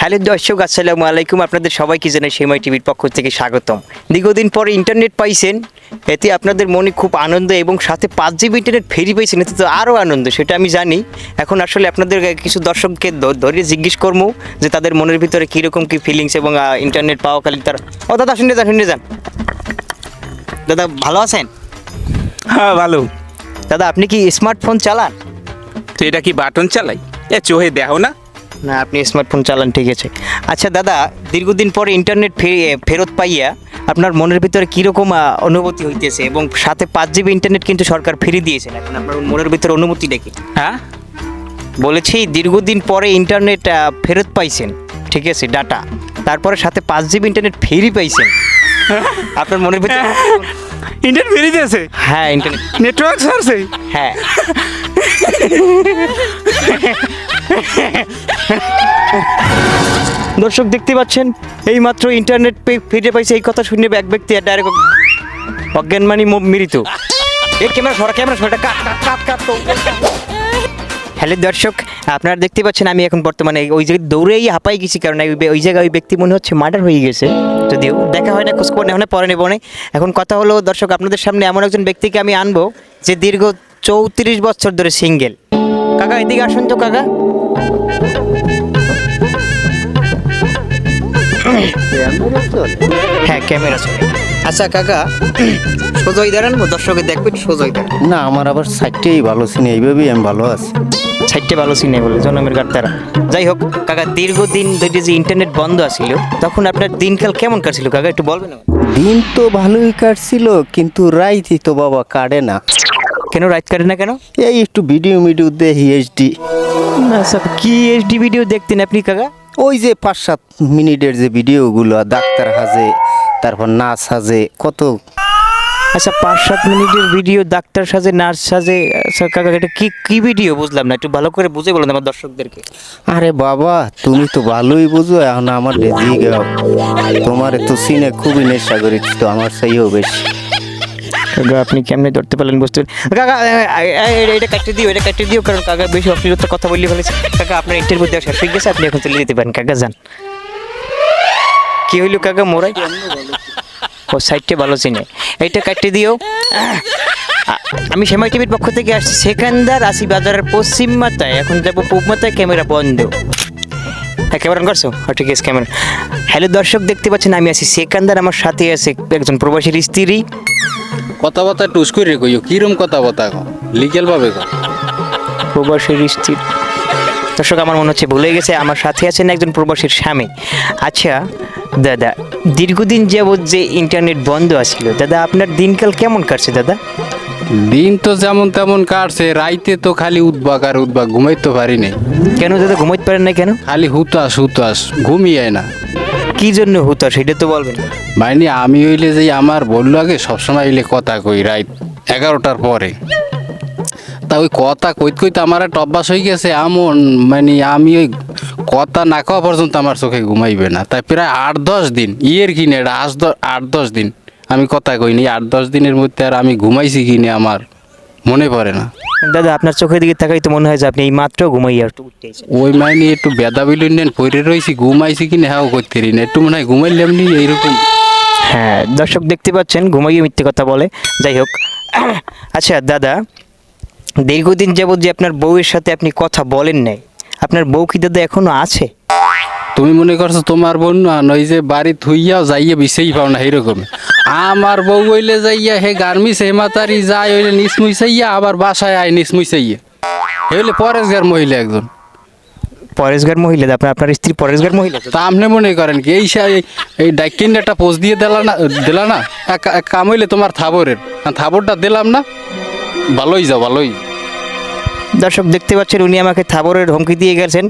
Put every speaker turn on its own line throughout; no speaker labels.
Hello দর্শক আসসালামু আলাইকুম। আপনাদের সবাইকে জানাই সেমাই টিভির পক্ষ থেকে স্বাগতম। দীর্ঘদিন পরে ইন্টারনেট পাইছেন এতে আপনাদের মনে খুব আনন্দ এবং সাথে পাঁচ জিবি ইন্টারনেট ফেরি পাইছেন এতে তো আরও আনন্দ সেটা আমি জানি। এখন আসলে আপনাদের কিছু দর্শককে ধরে জিজ্ঞেস করব যে তাদের মনের ভিতরে কীরকম কী ফিলিংস এবং ইন্টারনেট পাওয়াকালীন তারা ও দাদা শুনে যান শুনে যান। দাদা ভালো আছেন?
হ্যাঁ ভালো।
দাদা আপনি কি স্মার্টফোন চালান?
তো এটা কি বাটন চালাই? এ চোহে দেখো না।
না আপনি স্মার্টফোন চালান ঠিক আছে। আচ্ছা দাদা দীর্ঘদিন পরে ইন্টারনেট ফেরত পাইয়া আপনার মনের ভিতরে কীরকম অনুভূতি হইতেছে? এবং সাথে পাঁচ জিবি ইন্টারনেট কিন্তু সরকার ফ্রি দিয়েছেন এখন আপনার মনের ভিতরে অনুভূতি দেখি
হ্যাঁ?
বলেছি দীর্ঘদিন পরে ইন্টারনেট ফেরত পাইছেন ঠিক আছে ডাটা তারপরে সাথে পাঁচ জিবি ইন্টারনেট ফ্রি পাইছেন। আপনার মনের ভিতরে
ইন্টারনেট ফ্রি দিয়েছে?
হ্যাঁ ইন্টারনেট
নেটওয়ার্ক সারছে
হ্যাঁ। দর্শক দেখতে পাচ্ছেন এই মাত্র ইন্টারনেট ফিরে পাইছে, এই কথা শুনে এক ব্যক্তি ডাইরেক্ট অজ্ঞান মানি মৃত। এই ক্যামেরা, সরা ক্যামেরা, সরা কাট কাট কাট কাট হ্যালো দর্শক, আপনারা দেখতে পাচ্ছেন, আমি এখন বর্তমানে ওই জায়গায় দৌড়েই হাঁপাই গেছি, কারণ ওই জায়গায় ওই ব্যক্তি মনে হচ্ছে মার্ডার হয়ে গেছে। যদিও দেখা হয় না খোঁজখবর নেওয়া পরে নেব। এখন কথা হলো, দর্শক, আপনাদের সামনে এমন একজন ব্যক্তিকে আমি আনব, যে দীর্ঘ চৌত্রিশ বছর ধরে সিঙ্গেল কাকা, এদিকে আসুন তো, কাকা। হ্যাঁ ক্যামেরা চলে আচ্ছা কাকা সোজই দাঁড়ান সোজই দাঁড়ান
না আমার আবার সাইডটাই ভালো সিনে এইভাবেই আমি ভালো আছি।
সাইডটা ভালো সিনে বলে জনমের গাড়তারা যাই হোক কাকা দীর্ঘদিন ধরে যে ইন্টারনেট বন্ধ আছিল তখন আপনার দিনকাল কেমন কাটছিল? কাকা একটু বলবেন
দিন তো ভালোই কাটছিল কিন্তু রাইতই তো বাবা কাটে না।
কেন রাইট কাটে না কেন?
এই একটু ভিডিও মিডিও দেখি এইচডি না
আচ্ছা কি এইচডি ভিডিও দেখতেন আপনি কাকা?
ওই যে পাঁচ সাত মিনিটের যে ভিডিওগুলো ডাক্তার হাজে তারপর নার্স হাজে কত
আচ্ছা পাঁচ সাত মিনিটের ভিডিও ডাক্তার সাজে নার্স সাজে আচ্ছা কাকা এটা কি কি ভিডিও বুঝলাম না একটু ভালো করে বুঝে বলুন আমার দর্শকদেরকে।
আরে বাবা তুমি তো ভালোই বুঝো এখন আমার রেজি গাও তোমার তো সিনে খুবই নেশা করি তো আমার সেইও বেশি।
কাকা, আপনি কেমনে ধরতে পারলেন বুঝতে? কাকা এটা কাটতে দিও, এটা কাটতে দিও, কারণ কাকা বেশি অশ্লীলতা কথা বললে ফেলেছে কাকা, আপনার ইন্টারভিউ দেওয়া শেষ হয়ে গেছে, আপনি এখন চলে যেতে পারেন। কাকা, যান। কি হইল কাকা, মোরাই? ও সাইডটা ভালো চিনে। এইটা কাটতে দিও। আমি সেমাই টিভির পক্ষ থেকে আসছি। সেখানদার আসি বাজারের পশ্চিম মাথায়। এখন যাব পূব মাথায়, ক্যামেরা বন্ধ। হ্যাঁ ক্যামেরা অন করছ? ঠিক আছে ক্যামেরা হ্যালো দর্শক দেখতে পাচ্ছেন আমি আছি সেকান্দার আমার সাথে আছে একজন প্রবাসীর স্ত্রী।
কথাবার্তা টুস করে কইও কিরম কথাবার্তা লিগেল ভাবে কো
প্রবাসীর স্ত্রী। দর্শক আমার মনে হচ্ছে ভুলে গেছে আমার সাথে আছেন একজন প্রবাসীর স্বামী। আচ্ছা দাদা দীর্ঘদিন যাবৎ যে ইন্টারনেট বন্ধ আছিল দাদা আপনার দিনকাল কেমন কাটছে দাদা?
দিন তো যেমন তেমন কাটছে রাইতে তো খালি উদ্বাক আর উদ্বাক ঘুমাইতে পারি নাই।
কেন দাদা ঘুমাইতে পারেন না কেন?
খালি হুতাস হুতাস ঘুমিয়ে না।
কি জন্য হুতাস সেটা তো বলবেন।
মানে আমি হইলে যে আমার বলল আগে সবসময় হইলে কথা কই রাইত এগারোটার পরে। তা ওই কথা কইতে কইতে আমার একটা অভ্যাস হয়ে গেছে এমন মানে আমি ওই কথা না খাওয়া পর্যন্ত আমার চোখে ঘুমাইবে না। তাই প্রায় আট দশ দিন ইয়ের কিনে এটা আজ দ- আট দশ দিন। আমি কথা কইনি আট দশ দিনের মধ্যে আর আমি ঘুমাইছি কিনে আমার মনে পড়ে না।
দাদা আপনার চোখের দিকে তাকাই তো মনে হয় যে আপনি এই মাত্র ঘুমাইয়া একটু উঠতেছেন
ওই মানে একটু বেদা বিলুন নেন পরে রয়েছি ঘুমাইছি কি না হ্যাঁ করতে পারি না একটু মনে হয় ঘুমাইলাম নি এইরকম।
হ্যাঁ দর্শক দেখতে পাচ্ছেন ঘুমাইয়ে মিথ্যে কথা বলে। যাই হোক আচ্ছা দাদা দীর্ঘদিন যাবৎ যে আপনার বউয়ের সাথে আপনি কথা বলেন নাই আপনার বউ কি দাদা এখনও আছে?
তুমি মনে করছ তোমার বোন নই যে বাড়ি থুইয়াও যাইয়া বিছেই পাও না এইরকম। আমার বউ হইলে যাইয়া হে গার্মিস হে মাতারি যায় হইলে নিসমুইসাইয়া আবার বাসায় আয় নিসমুইসাইয়া হে হইলে পরেশগার মহিলা একজন।
পরেশগার মহিলা আপনার আপনার স্ত্রী পরেশগার মহিলা? তা
আপনি মনে করেন কি এই সা- এই- ডাইকিন একটা পোস্ট দিয়ে দিলা না দিলা না? কাম হইলে তোমার থাবরের। থাবরটা দিলাম না। ভালোই যাও ভালোই।
দর্শক দেখতে পাচ্ছেন, উনি আমাকে থাবরের হুমকি দিয়ে গেছেন।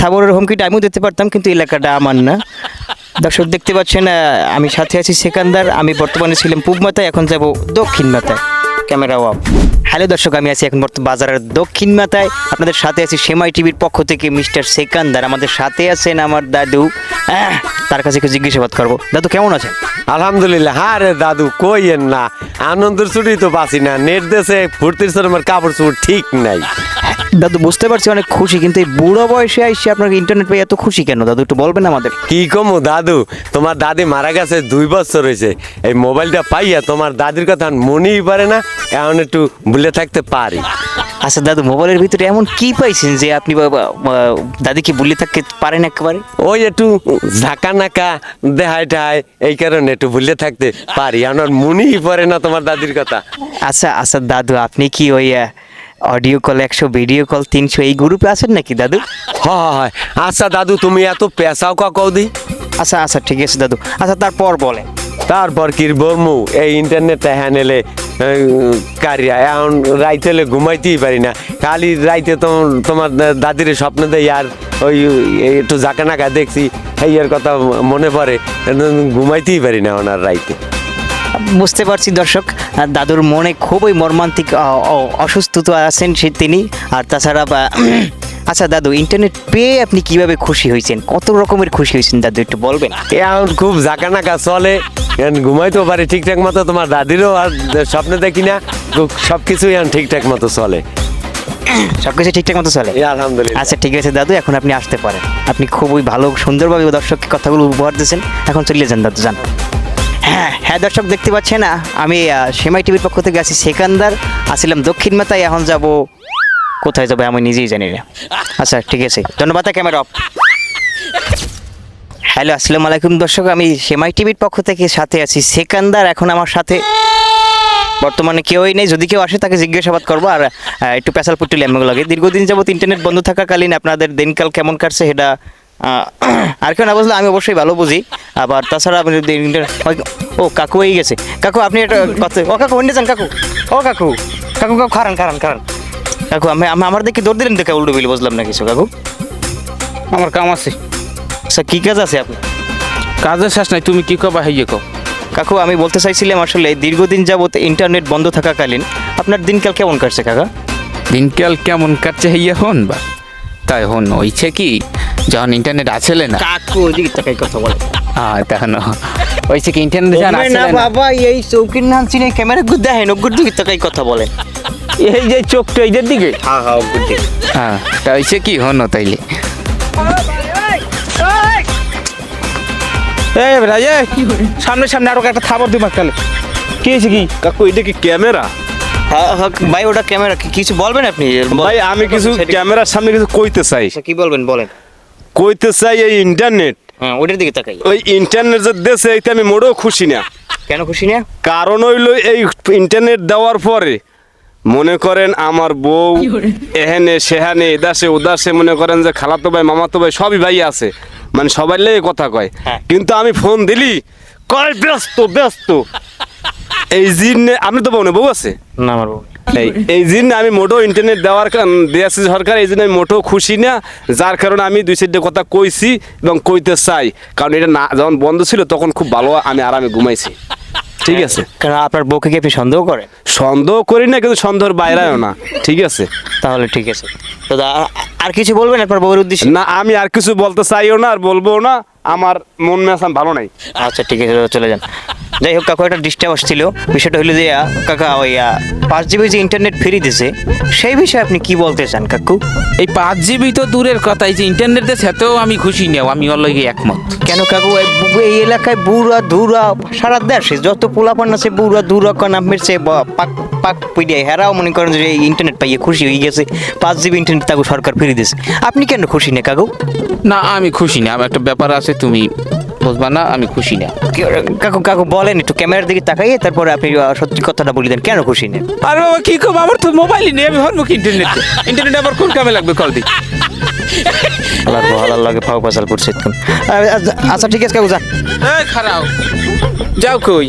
থাবরের হুমকিটা আমিও দেখতে পারতাম, কিন্তু এলাকাটা আমার না। দর্শক দেখতে পাচ্ছেন আমি সাথে আছি সেকান্দার, আমি বর্তমানে ছিলাম পূব মাথায়, এখন যাব দক্ষিণ মাথায়। Camera off. হ্যালো দর্শক, আমি আছি এখন বর্তমান বাজারের দক্ষিণ মাথায়। আপনাদের সাথে আছি সেমাই টিভির পক্ষ থেকে মিস্টার সেকান্দার। আমাদের সাথে আছেন আমার দাদু। তার কাছে একটু জিজ্ঞাসাবাদ করব। দাদু, কেমন আছেন?
আলহামদুলিল্লাহ। হ্যাঁ রে দাদু কইয়েন না? আনন্দের ছুটি তো পাচ্ছি না। নেট দেশে ফুর্তির সময় আমার কাপড় চুপড় ঠিক নাই।
দাদু বুঝতে পারছি অনেক খুশি কিন্তু এই বুড়ো বয়সে আইসে আপনার ইন্টারনেট পেয়ে এত খুশি কেন? দাদু একটু বলবেন আমাদের।
কি কমু দাদু? তোমার দাদি মারা গেছে দুই বছর হয়েছে। এই মোবাইলটা পাইয়া তোমার দাদির কথা আর মনেই পারে না এখন একটু ভুলে থাকতে পারি।
আচ্ছা দাদু মোবাইলের ভিতরে এমন কি পাইছেন যে আপনি বাবা আহ, দাদিকে বলে থাকতে পারেন একেবারে?
ওই একটু ঝাঁকা নাকা দেহায় ঠায় এই কারণে একটু ভুলে থাকতে পারি। আমার মনেই পড়ে না তোমার দাদির কথা।
আচ্ছা আচ্ছা দাদু আপনি কি ওই অডিও কল একশো ভিডিও কল তিনশো এই গ্রুপে আছেন নাকি দাদু?
হয় হয় আচ্ছা দাদু তুমি এত পেশাও কা দি?
আচ্ছা আচ্ছা ঠিক আছে দাদু। আচ্ছা তারপর বলেন।
তারপর কি বলমু এই ইন্টারনেটটা হ্যানেলে কারিয়া এখন রাইতে হলে ঘুমাইতেই পারি না। খালি রাইতে তো তোমার দাদির স্বপ্ন দেয় আর ওই একটু জাকা নাকা দেখছি এই কথা মনে পড়ে ঘুমাইতেই পারি না ওনার রাইতে।
বুঝতে পারছি দর্শক দাদুর মনে খুবই মর্মান্তিক অসুস্থতা আছেন সে তিনি। আর তাছাড়া বা- আচ্ছা দাদু ইন্টারনেট পেয়ে আপনি কীভাবে খুশি হয়েছেন? কত রকমের খুশি হয়েছেন দাদু একটু বলবেন?
এখন খুব জাকা নাকা চলে ঘুমাইতেও পারি ঠিকঠাক মতো তোমার দাদিরও আর স্বপ্নে দেখি না। সব কিছুই এখন ঠিকঠাক মতো চলে।
সব কিছু ঠিকঠাক মতো চলে?
আলহামদুলিল্লাহ।
আচ্ছা ঠিক আছে দাদু এখন আপনি আসতে পারেন। আপনি খুবই ভালো সুন্দরভাবে দর্শককে কথাগুলো উপহার দিয়েছেন। এখন চলে যান দাদু যান। হ্যাঁ হ্যাঁ দর্শক দেখতে পাচ্ছেন না আমি সেমাই টিভির পক্ষ থেকে আছি সেকান্দার, আসছিলাম দক্ষিণ মাথায় এখন যাব কোথায় যাব আমি নিজেই জানি না। আচ্ছা ঠিক আছে, ধন্যবাদ, ক্যামেরা অফ। হ্যালো, আসসালামু আলাইকুম, দর্শক, আমি সেমাই টিভির পক্ষ থেকে সাথে আছি সেকান্দার, এখন আমার সাথে বর্তমানে কেউই নেই, যদি কেউ আসে তাকে জিজ্ঞাসাবাদ করব, আর একটু পেশাল পুট্টি ল্যাম্বো লাগে দীর্ঘদিন যাবত ইন্টারনেট বন্ধ থাকাকালীন আপনাদের দিনকাল কেমন কাটছে সেটা আর কেউ না বুঝলে আমি অবশ্যই ভালো বুঝি। আবার তাছাড়া আপনি যদি ও কাকু এই গেছে। কাকু আপনি একটা কথা ও কাকু হন্ডে যান কাকু। ও কাকু। কাকু কাকু খারান খারান খারান কাকু আমি আমি- আমার দেখে দৌড় দিলেন দেখে উল্টো বিল বুঝলাম না কিছু কাকু।
আমার কাম আছে।
আচ্ছা কী কাজ আছে আপনি
কাজের শেষ নাই তুমি কি কবা হাইয়ে কও।
কাকু আমি বলতে চাইছিলাম আসলে দীর্ঘদিন যাবত ইন্টারনেট বন্ধ থাকাকালীন আপনার দিনকাল কেমন কাটছে কাকা?
দিনকাল কেমন কাটছে হাইয়া হন বা। তাই হন হইছে কি? যখন ইন্টারনেট আসলে না।
কাকু ওইদিকে তাকাই কথা বলে।
হ্যাঁ তখন হইছে কি ইন্টারনেট যখন
না
আসলে না।
বাবা এই চৌকির নাম চিনে ক্যামেরা গুদ দেখেন ওগুর দিকে তাকাই কথা বলেন
এই যে চোখটা এইদের দিকে?
হ্যাঁ হ্যাঁ ওগুর দিকে।
হ্যাঁ তা হইছে কি হন তাইলে? এই ভাই এই সামনে সামনে আরও একটা থাবর দিমাগ কালে কি হয়েছে কি?
কাকু এটা কি ক্যামেরা?
হ্যাঁ হ্যাঁ ভাই ওটা ক্যামেরা কিছু বলবেন আপনি?
ভাই আমি কিছু ক্যামেরার সামনে কিছু কইতে চাই।
আচ্ছা, কি বলবেন বলেন।
কইতে চাই এই ইন্টারনেট।
হ্যাঁ ওটার দিকে তাকাই।
ওই ইন্টারনেট যে দেশে এইতে আমি মোটেও খুশি না।
কেন খুশি না?
কারণ হইল এই ইন্টারনেট দেওয়ার পরে মনে করেন আমার বউ এহেনে সেহানে এদাসে উদাসে মনে করেন যে খালাতো ভাই মামাতো ভাই সবই ভাই আছে। মানে সবাই লেগে কথা কয়।
হ্যাঁ।
কিন্তু আমি ফোন দিলি কয় ব্যস্ত ব্যস্ত। এই জিনে আপনি তো বউ না বউ আছে?
না আমার বউ
এই এই জন্য আমি মোটো ইন্টারনেট দেওয়ার দিয়েছে সরকার এই জন্য আমি মোটো খুশি না। যার কারণে আমি দুই চারটে কথা কইছি এবং কইতে চাই। কারণ এটা না যখন বন্ধ ছিল তখন খুব ভালো আমি আরামে ঘুমাইছি। ঠিক আছে?
কারণ আপনার বউকে কি আপনি সন্দেহ করেন?
সন্দেহ করি না কিন্তু সন্দেহর বাইরেও না। ঠিক আছে?
তাহলে ঠিক আছে। তো দা- আর কিছু বলবেন আপনার বউয়ের উদ্দেশ্যে?
না আমি আর কিছু বলতে চাইও না আর বলব না। আমার মন মেসাম ভালো নাই।
আচ্ছা ঠিক আছে চলে যান। যাই হোক কাকু একটা ডিস্টার্ব আসছিল। বিষয়টা হলো যে কাকা ওই পাঁচ জিবি যে ইন্টারনেট ফ্রি দিছে সেই বিষয়ে আপনি কি বলতে চান কাকু?
এই পাঁচ জিবি তো দূরের কথা এই যে ইন্টারনেট দেশ এতেও আমি খুশি নেও আমি ওর লগে একমত।
কেন কাকু? এই এলাকায় বুড়া ধুরা সারা দেশে যত পোলাপান আছে বুড়া ধুরা কন আপনার সে পাক পাক পিডিয়া হেরাও মনে করেন যে এই ইন্টারনেট পাইয়ে খুশি হয়ে গেছে পাঁচ জিবি ইন্টারনেট তাকে সরকার ফ্রি দিছে। আপনি কেন খুশি না কাকু?
না আমি খুশি না আমার একটা ব্যাপার আছে তুমি বুঝবা না আমি খুশি না।
কাকু কাকু বলেন একটু ক্যামেরার দিকে তাকাইয়ে তারপরে আপনি সত্যি কথাটা বলে দেন। কেন খুশি নেন
আরে বাবা কি করব আমার তো মোবাইলই নেই আমি হরমুখ ইন্টারনেট ইন্টারনেট আবার কোন কামে লাগবে? কল দি।
আল্লাহর ভালো লাগে ফাও পাসাল করছে এখন। আ- আ- আচ্ছা ঠিক আছে কাকু
এই খারাও। যাও কই?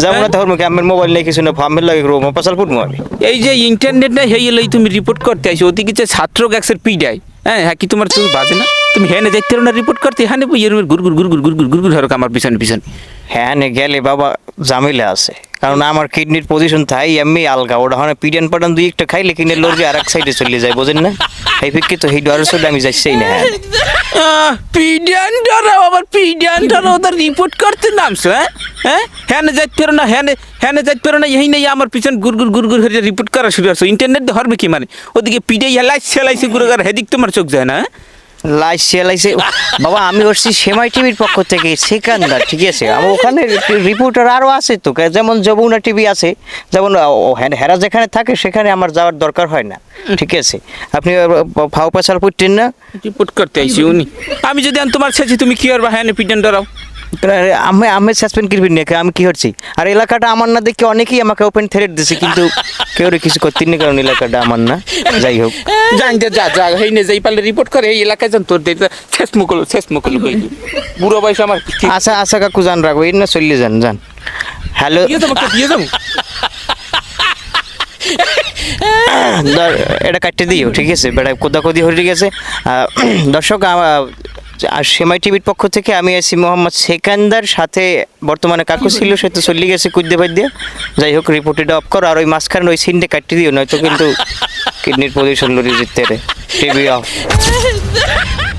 যেমন তো হরমুখ আমার মোবাইল নেই কিছু না ফার্মের লাগে রো পাসাল ফুটমু আমি।
এই যে ইন্টারনেট না হেয়ে লই তুমি রিপোর্ট করতে আইছো ওদিকে যে ছাত্র গ্যাসের পিডাই হ্যাঁ হ্যাঁ কি তোমার তুমি বাজে না? তুমি হ্যাঁ দেখতে না রিপোর্ট করতে হ্যাঁ বই গুর গুর গুর গুর গুর গুর গুর গুর আমার পিছন পিছন
হ্যাঁ গেলে বাবা ঝামেলা আছে কারণ আমার কিডনির পজিশন থাই এমনি আলগা ওটা হয় পিডিয়ান পাটান দুই একটা খাইলে কিনে লড়বে আর এক সাইডে চলে যায় বোঝেন না এই ফিক্কি তো সেই ডরের সাইডে আমি যাচ্ছি না হ্যাঁ
পিডিয়ান ডর আবার পিডিয়ানটার ওদের রিপোর্ট করতে নামছো হ্যাঁ হ্যাঁ হ্যাঁ যাইতে পারো না হ্যাঁ হ্যাঁ যাইতে পারো না এই নেই আমার পিছন গুড়গুড় গুড়গুড় হয়ে রিপোর্ট করা শুরু করছ ইন্টারনেট হরবে কি মানে ওদিকে পিডে হেলাইছে হেলাইছে গুড়গার হেদিক তোমার চোখ যায় না হ্যাঁ?
লাইসে লাইসে বাবা আমি করছি সেমাই টিভির পক্ষ থেকে সেকান্দার ঠিক আছে? আমার ওখানে রিপোর্টার আরও আছে তো যেমন যমুনা টিভি আছে যেমন হ্যাঁ- হেরা যেখানে থাকে সেখানে আমার যাওয়ার দরকার হয় না ঠিক আছে? আপনি ফাও পেশাল পুটতেন না?
রিপোর্ট করতে আইছি উনি। আমি যদি তোমার ছেছি তুমি কি আর হ্যাঁ পিডিয়ান ডরাও
আমি আমি সাসপেন্ড করবেন না আমি কি হচ্ছি আর এলাকাটা আমার না দেখে অনেকেই আমাকে ওপেন থ্রেট দিছে কিন্তু কেউ রে কিছু করতে নেই কারণ এলাকাটা আমার না। যাই হোক।
জান যা যা হেই নে যাই পারলে রিপোর্ট করে এই এলাকায় যান তোর দেখতে শেষ মুকল শেষ মুকল কই বুড়ো বয়স আমার
আশা আশা কাকু জান রাখব এর না চললে যান যান। হ্যালো
দিয়ে যাব
এটা কাটতে দিও ঠিক আছে বেড়া কোদাকুদি হয়ে গেছে। দর্শক আর সেমাই টিভির পক্ষ থেকে আমি আছি মোহাম্মদ সেকান্দার সাথে বর্তমানে কাকু ছিল সে তো চলে গেছে কুদ্দে বাদ দিয়ে যাই হোক রিপোর্টটা অফ করো আর ওই মাঝখানে ওই সিনটা কাটতে দিও নয়তো কিন্তু কিডনির পজিশন লড়ি জিততে টিভি অফ